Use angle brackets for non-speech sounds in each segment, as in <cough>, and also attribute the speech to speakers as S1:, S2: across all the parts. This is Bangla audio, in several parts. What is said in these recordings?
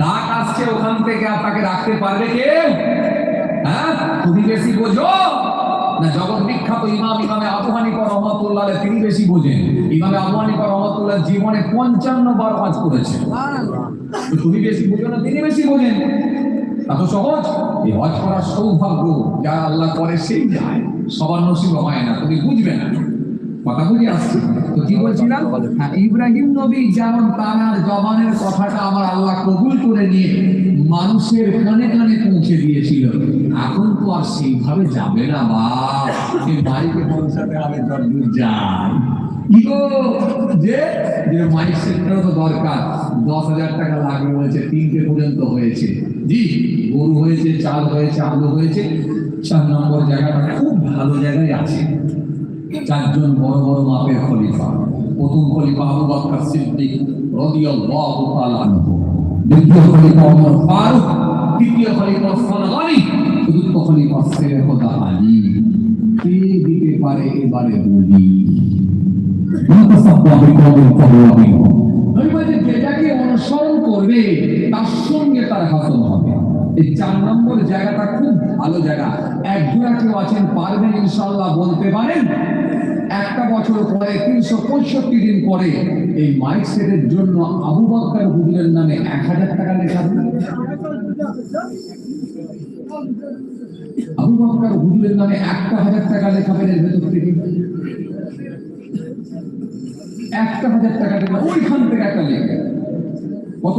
S1: ডাক আসছে ওখান থেকে আপনাকে রাখতে পারবে কে? হ্যাঁ? তুমি বেশি বোঝো? না জগৎ বিখ্যাত ইমাম ইমামে আবু হানিফা রহমতুল্লাহ তিনি বেশি বোঝেন। ইমামে আবু হানিফা রহমতুল্লাহ জীবনে পঞ্চান্ন বার কাজ করেছে তুমি বেশি বোঝো না তিনি বেশি বোঝেন। এত সহজ। এই হজ করার সৌভাগ্য যা আল্লাহ করে সেই যায়। সবার নসিব হয় না তুমি বুঝবে না। কথা বুঝে আসছে। তো কি বলছিলাম? হ্যাঁ, ইব্রাহিম নবী যেমন তার জবানের কথাটা আমার আল্লাহ কবুল করে নিয়ে মানুষের কানে কানে পৌঁছে দিয়েছিল এখন তো আর সেইভাবে যাবে না বা বাড়িতে পৌঁছাতে হবে যতদূর যায়। যে? যে মাইক সেন্টারও তো দরকার দশ হাজার টাকা লাগবে তিনটে পর্যন্ত হয়েছে। জি গরু হয়েছে চাল হয়েছে আলু হয়েছে চার নম্বর জায়গাটা খুব ভালো জায়গায় আছে। চারজন বড় বড় মাপের খলিফা। প্রথম খলিফা আবু বকর সিদ্দিক রাদিয়াল্লাহু তাআলা আনহু। দ্বিতীয় খলিফা ওমর ফারুক। তৃতীয় খলিফা ওসমান গনি। চতুর্থ খলিফা শেখ খোদা আলী। কে দিতে পারে এবারে বলি অনুসরণ করবে, তার সঙ্গে তার হাসন হবে। চার নম্বর জায়গাটা খুব ভালো জায়গা। একজোড়া কেউ আছেন পারবেন ইনশাল্লাহ বলতে পারেন। একটা বছর পরে, তিনশো পঁয়ষট্টি দিন পরে, এই মাইক সেটের জন্য আবু বক্কর হুজুরের নামে এক হাজার টাকা লেখা আবু বক্কর হুজুরের নামে একটা হাজার টাকা থেকে। একটা হাজার টাকা ওইখান থেকে একটা লেখে। কত?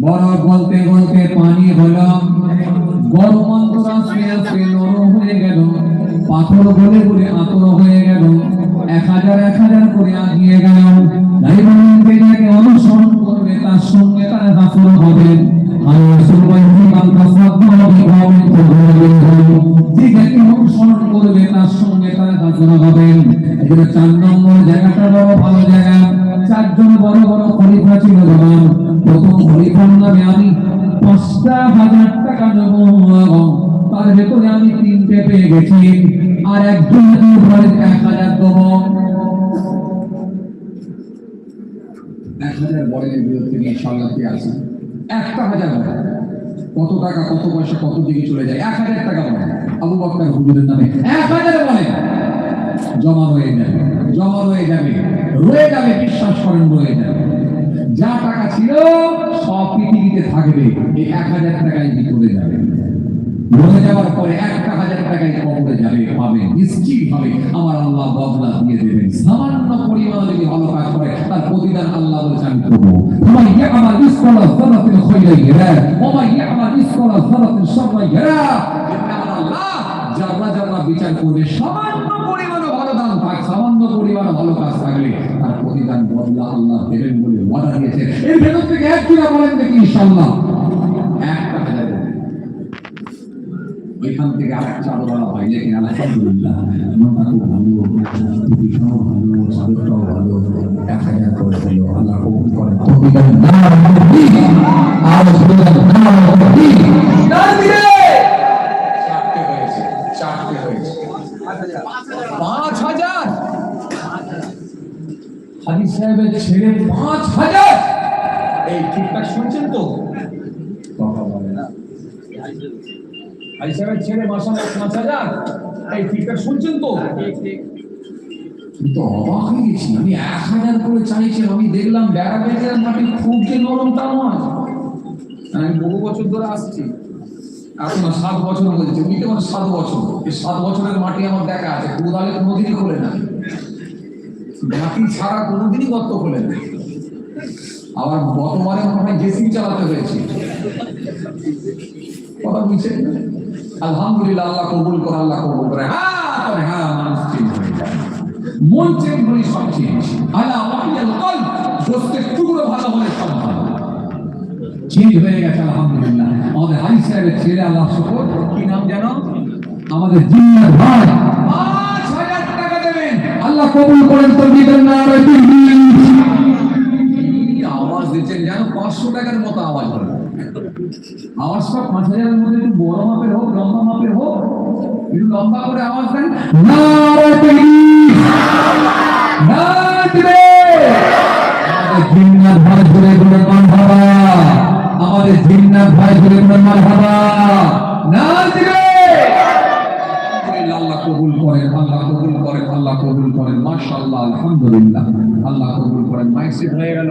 S1: বরফ বলতে বলতে পানি হলো গরম অন্তর আসলে আসলে নরম হয়ে গেল। পাথর বলে বলে আতর হয়ে গেল। এক হাজার এক হাজার করে আগিয়ে গেল লাইবানকে যাকে অনুসরণ করবে, তার সঙ্গে তার হাসর হবে। অনুসরণ করবে, তার সঙ্গে তার হাসর হবে। এখানে চার নম্বর নামে আমি পাঁচটা হাজার টাকা দেবো তার ভেতরে আমি তিনটে পেয়ে গেছি। আর এক হাজার হাজার কত টাকা, কত পয়সা, কত দিকে চলে যায়? এক হাজার টাকা বলে। আবু এক হাজার বলে। জমা হয়ে যাবে, জমা হয়ে যাবে, রয়ে যাবে, বিশ্বাস করেন, রয়ে যাবে। যা টাকা ছিল, সব পৃথিবীতে থাকবে। এই এক হাজার টাকায় ভিতরে যাবে? মরে যাওয়ার পরে হাজার টাকায় কবরে যাবে, পাবে, নিশ্চিত আমার আল্লাহ বদলা দিয়ে দেবেন। সামান্য পরিমাণ যদি ভালো কাজ করে, তার প্রতিদান আল্লাহ আমি করব। তোমার ইয়ে আমার ঘেরা ওমাই ইয়ে আমার সবাই ঘেরা যারা যারা বিচার করবে, সামান্য পরিমাণে ভালো দান থাক সামান্য পরিমাণে ভালো কাজ থাকলে তার প্রতিদান বদলা আল্লাহ দেবেন বলে ওয়াদা এর ভেতর থেকে এক কিনা বলেন দেখি ইনশাল্লাহ ওইখান থেকে বলা হয় আলহামদুলিল্লাহ। মনটা খুব ভালো সাহেবের ছেলে মাসাল্লাহ পাঁচ হাজার। এই ঠিকঠাক শুনছেন তো? তো অবাক হয়ে গেছি। আমি এক হাজার করে চাইছি আমি দেখলাম বেড়া বেড়ার মাটি খুব যে নরম তা নয়। আমি বহু বছর ধরে আসছি। এখন সাত বছর বলছে বুঝতে পারছ সাত বছর। এই সাত বছরের মাটি আমার দেখা আছে। কোদালে কোনোদিনই খোলে না। মাটি ছাড়া কোনোদিনই গর্ত খোলে না। আবার গতবারে হয় জেসিবি চালাতে হয়েছে। কথা বুঝছেন? আলহামদুলিল্লাহ, আল্লাহ কবুল করে, আল্লাহ কবুল করে। হ্যাঁ হ্যাঁ মানুষ চেঞ্জ হয়ে যায়। মন চেঞ্জ হলে সব চেঞ্জ আলা ওয়াহিয়াল কলব গোস্তের টুকরো ভালো হলে সব ভালো। চেঞ্জ হয়ে গেছে, আলহামদুলিল্লাহ। আমাদের হাই সাহেবের ছেলে আল্লাহ শুকর। কি নাম জানো আমাদের ভাই। পাঁচ হাজার টাকা দেবেন। আল্লাহ কবুল করেন তো দিবেন না আওয়াজ দিচ্ছেন জানো পাঁচশো টাকার মতো আওয়াজ হবে <laughs> আওয়াজটা পাঁচ হাজারের মধ্যে একটু বড় মাপের হোক, লম্বা মাপের হোক, একটু লম্বা করে আওয়াজ দেন। আমাদের জিন্নাত ভাই ঘুরে ঘুরে মান হাবা না দিবে আল্লাহ কবুল করেন, আল্লাহ কবুল করেন, আল্লাহ কবুল করেন। মাশাআল্লাহ, আলহামদুলিল্লাহ। আল্লাহ কবুল করেন। মাইক সেট হয়ে গেল।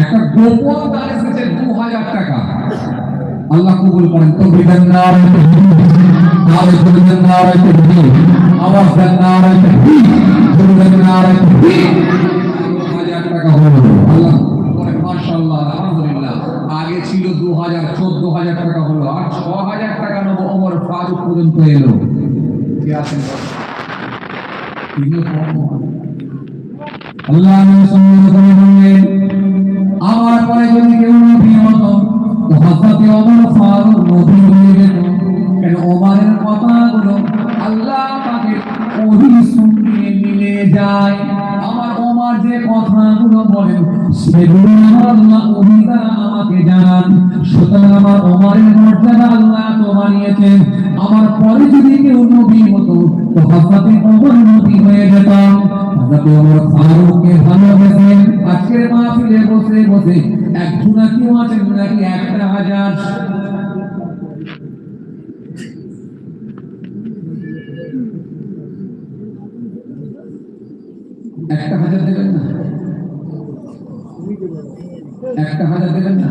S1: একটা গোপন দান এসেছে দু হাজার টাকা। আল্লাহ কবুল করেন। তো বিধান না নারে বিধান না আওয়াজ দেন টাকা হলো। ছিল দু হাজার টাকা হলো। আর ছ হাজার টাকা নেব ওমর ফারুক পর্যন্ত এলো। আল্লাহ আমার পরে যদি কেউ নবী হতো তো হযরতে ওমর ফারুক নবী হয়ে যেত। কেন ওমরের কথাগুলো আল্লাহ পাকের ওহী সঙ্গে মিলে যায়। আমার ওমর যে কথাগুলো বলেন, সেগুলো আমার আল্লাহ ওহী দ্বারা আমাকে জানান। সুতরাং আমার ওমরের মর্যাদা আল্লাহ তো বানিয়েছেন আমার পরে যদি কেউ নবী হতো তো হযরতে ওমর নবী হয়ে যেতাম। হযরত ওমর ফারুককে ভালোবেসেন আজকের মাহফিলে বসে বসে একজন কেউ আছেন একটা হাজার? একটা হাজার দেবেন না? একটা হাজার দেবেন না?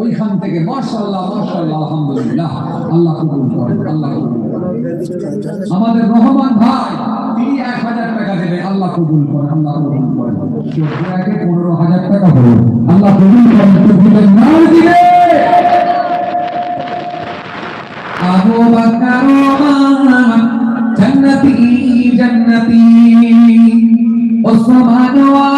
S1: ওইখান থেকে মাশাআল্লাহ মাশাআল্লাহ, আলহামদুলিল্লাহ। আল্লাহ কবুল করেন, আল্লাহ আমাদের রহমান ভাই, তিনি এক হাজার টাকা দেবে, আল্লাহ কবুল করেন, আল্লাহ কবুল করেন। পনেরো হাজার টাকা হলো। আল্লাহ কবুল করেন তো দিবেন না দিবে। আবু বকর, জান্নতি জান্নতি। ওসমান ওয়ালি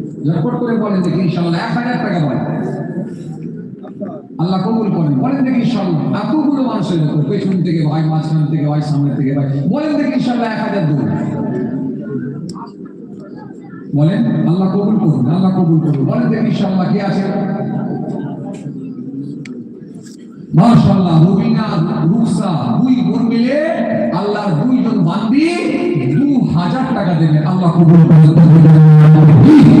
S1: ঝটপট করে বলেন দেখি ইনশাল্লাহ এক হাজার টাকা বলেন। আল্লাহ কবুল করেন। বলেন দেখি ইনশাল্লাহ এতগুলো মানুষের ভেতরে পেছন থেকে ভাই, মাঝখান থেকে ভাই সামনে থেকে ভাই। বলেন দেখি ইনশাল্লাহ এক হাজার দূর বলেন, আল্লাহ কবুল করুন, আল্লাহ কবুল করুন। বলেন দেখি ইনশাল্লাহ কে আছে? মাশাআল্লাহ, রুবিনা রুকসা দুই বোন মিলে আল্লাহর দুইজন বান্দি দু হাজার টাকা দেবে। আল্লাহ কবুল করুন।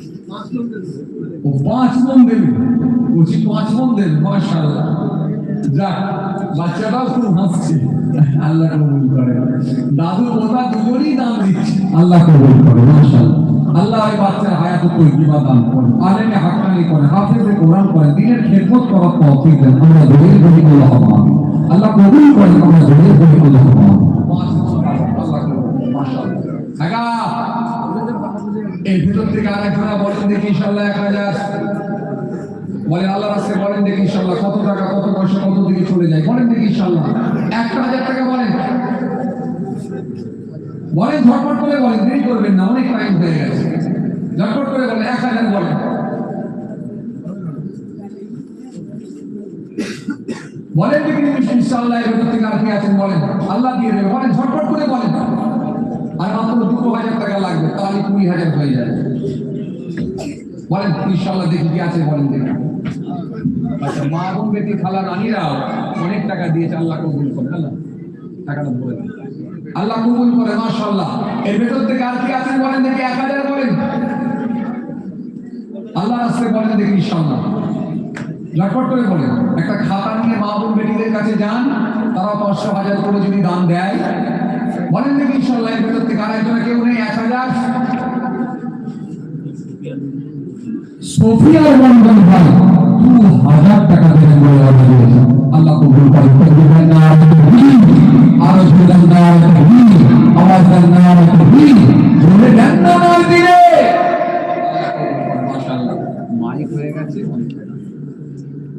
S1: ও পাঁচ মন দেবে বলছি পাঁচ মন দেবে মাশাআল্লাহ। যাক বাচ্চাটাও খুব হাসছে। আল্লাহ কবুল করে। দাদু ওরা দুজনই দাম দিচ্ছে। আল্লাহ কবুল করে, মাশাআল্লাহ। আল্লাহ ওই বাচ্চার হায়াত তৈরিবা দান করেন। আলেমে হাক্কানি করেন হাফেজে কোরআন করেন দিনের খেদমত করার তৌফিক দেন। আমরা জমির বলি বলা হব আল্লাহ কবুল করেন আমরা জমির বলি বলা হব মাশাআল্লাহ। এই ভিতর থেকে আরেকজনা বলেন দেখি ইনশাল্লাহ এক হাজার। বলে আল্লাহ রাস্তায় বলেন দেখি ইনশাল্লাহ কত টাকা, কত পয়সা কত দিকে চলে যায়। বলেন দেখি ইনশাআল্লাহ। একটা হাজার টাকা বলেন। বলেন ঝটপট করে বলেন, দেরি করবেন না, অনেক টাইম হয়ে গেছে। ঝটপট করে বলেন, এক হাজার বলেন। বলেন দেখি ইনশাআল্লাহ এর ভেতর থেকে আর কি আছেন বলেন। আল্লাহ দিয়ে দেবে বলেন, ঝটপট করে বলেন। আর মাত্র দুটো হাজার টাকা লাগবে, তাহলে কুড়ি হাজার হয়ে যাবে। বলেন, ইনশাআল্লাহ দেখি কি আছে, বলেন দেখি। আচ্ছা মা বোন বেটি, খালা রানীরাও অনেক টাকা দিয়েছে আল্লাহ কবুল করে আল্লাহ টাকাটা বলে আল্লাহ কবুল করে, মাশাআল্লাহ। এর ভেতর থেকে আর কি আছেন বলেন দেখি, এক হাজার বলেন। আল্লাহ রাস্তায় বলেন দেখি, ইনশাআল্লাহ। ঝটপট করে বলেন, একটা খাতা নিয়ে মা বোন বেটিদের কাছে যান তারা পাঁচশো হাজার করে যদি দান দেয় বলেন দেখি ইনশাল্লাহ ভেতর থেকে আর একজনে কেউ নেই এক হাজার সোফিয়া মন্ডল ভাই দু হাজার টাকা দেবেন বলে আল্লাহ কবুল করে নাম তাকবীর আরও নাম তাকবীর আওয়াজের নাম তাকবীর জোরে দেন না দিলে মাইক হয়ে গেছে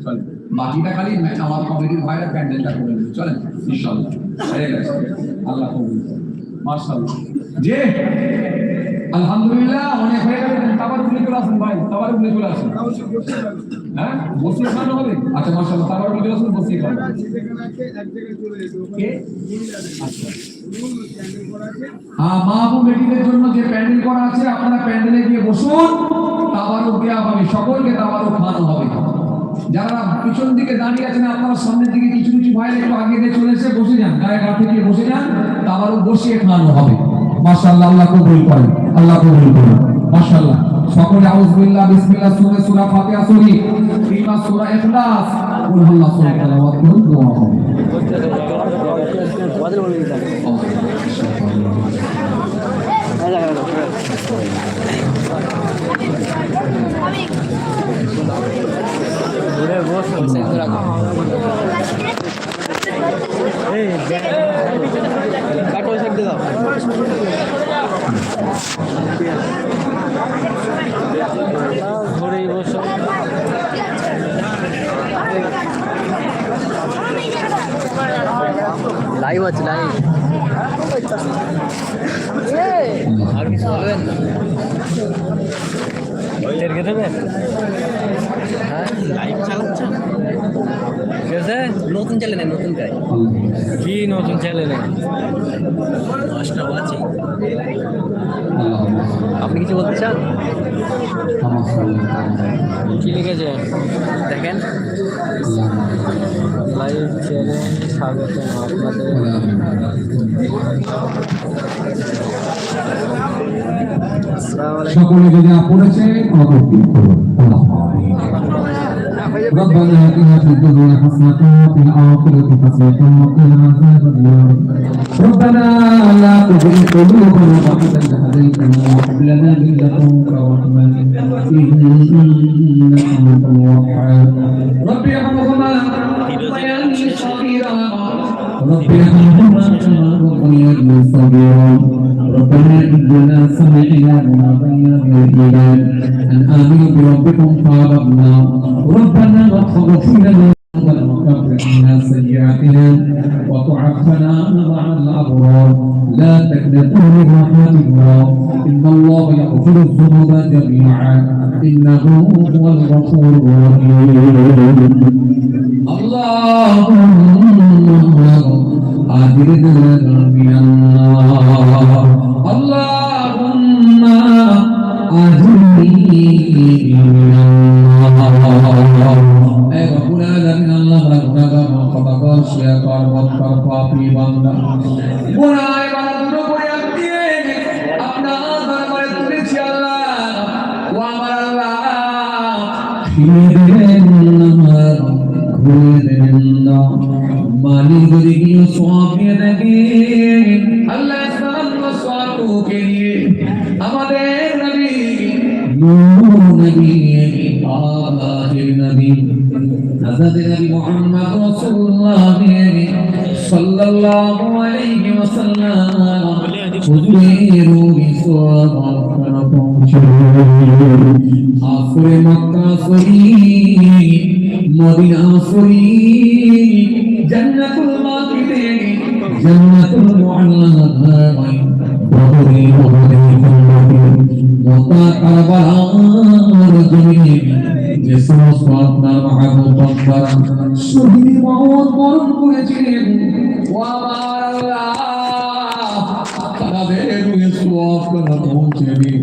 S1: চল বাকিটা খালি আমার কমিটির ভাইরা প্যান্ডেলটা করে দেবে। চলেন ইনশাআল্লাহ গেছে। আল্লাহ। মাশাআল্লাহ। যে আলহামদুলিল্লাহ, অনেক হয়ে গেল তাবার আসুন ভাই তাবার আসুন। হ্যাঁ? বসিয়ে খাওয়ানো হবে? আচ্ছা মাশাআল্লাহ তাবার আসুন আচ্ছা। হ্যাঁ জন্য যে প্যান্ডেল করা আছে, আপনারা প্যান্ডেলে গিয়ে বসুন। তাবারও দেওয়া হবে সকলকে তাবারও খাওয়ানো হবে। যারা পিছন দিকে দাঁড়িয়ে আছেন, আপনারা সামনের দিকে কিছু কিছু ভাই একটু আগে দিয়ে চলে এসে বসে যান, গায়ে কাছে থেকে বসে যান তাবারও বসিয়ে খাওয়ানো হবে। মাশাআল্লাহ, আল্লাহ কবুল করেন, আল্লাহ কবুল করেন। মাশাআল্লাহ, সকলে আউযুবিল্লাহ, বিসমিল্লাহ, সূরা সূরা ফাতিহা শরীফ কিংবা সূরা ইখলাস, কুল আল্লাহ সূরা তেলাওয়াত করুন, দোয়া হবে।
S2: ধরেই বসো লাইভ আছে লাইভ আর কিছু বলবেন টেরকে দেবেন হ্যাঁ লাইভ চালাচ্ছেন ঠিক আছে নতুন চ্যানেলে নতুন গাই কি নতুন চ্যানেলে দশটা আছে আপনি কিছু বলতে চান? কি লিখেছে? দেখেন। লাইভ চ্যানেল স্বাগত আপনাদের।
S1: সকলে যদি পড়েছে অবতীর্ণ করুন ربنا آتنا في الدنيا حسنة وفي الآخرة حسنة وقنا عذاب النار ربنا لا تزغ قلوبنا بعد إذ هديتنا وهب لنا من لدنك رحمة إنك أنت الوهاب رب ارحمهما ربياني صغيرا رب ارحمهما كما ربياني صغيرا ربنا إننا سمعنا مناديا بالإيمان أن آمنوا بربكم فآمنا ربنا واغفر لنا وكفر سيئاتنا وتعفنا مع الأبرار. لا تكلفوا من رحمة الله إن الله يغفر الذنوب جميعا. إنه هو الغفور الرحيم. اللهم أجرنا আমাদের নবী নবী আখির নবী হযরত নবী মুহাম্মদ রাসূলুল্লাহ সাল্লাল্লাহু আলাইহি ওয়াসাল্লাম হুজুরের আসরে মক্কা শরীফ, মদিনা শরীফ, জান্নাতুল বাকিতে জান্নাতুল মুআল্লামায় বদরে বদরে কুল্লতি মোতা কারবালার জমিনে যে সমস্ত আপনার মাহবুব বান্দারা শহীদ মওত বরণ করেছিলেন ও আল্লাহ তাদের রুহে সওয়াব করা পৌঁছে দিন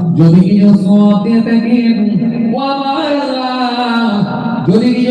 S1: যদি কিছু দিয়ে থাকেন যদি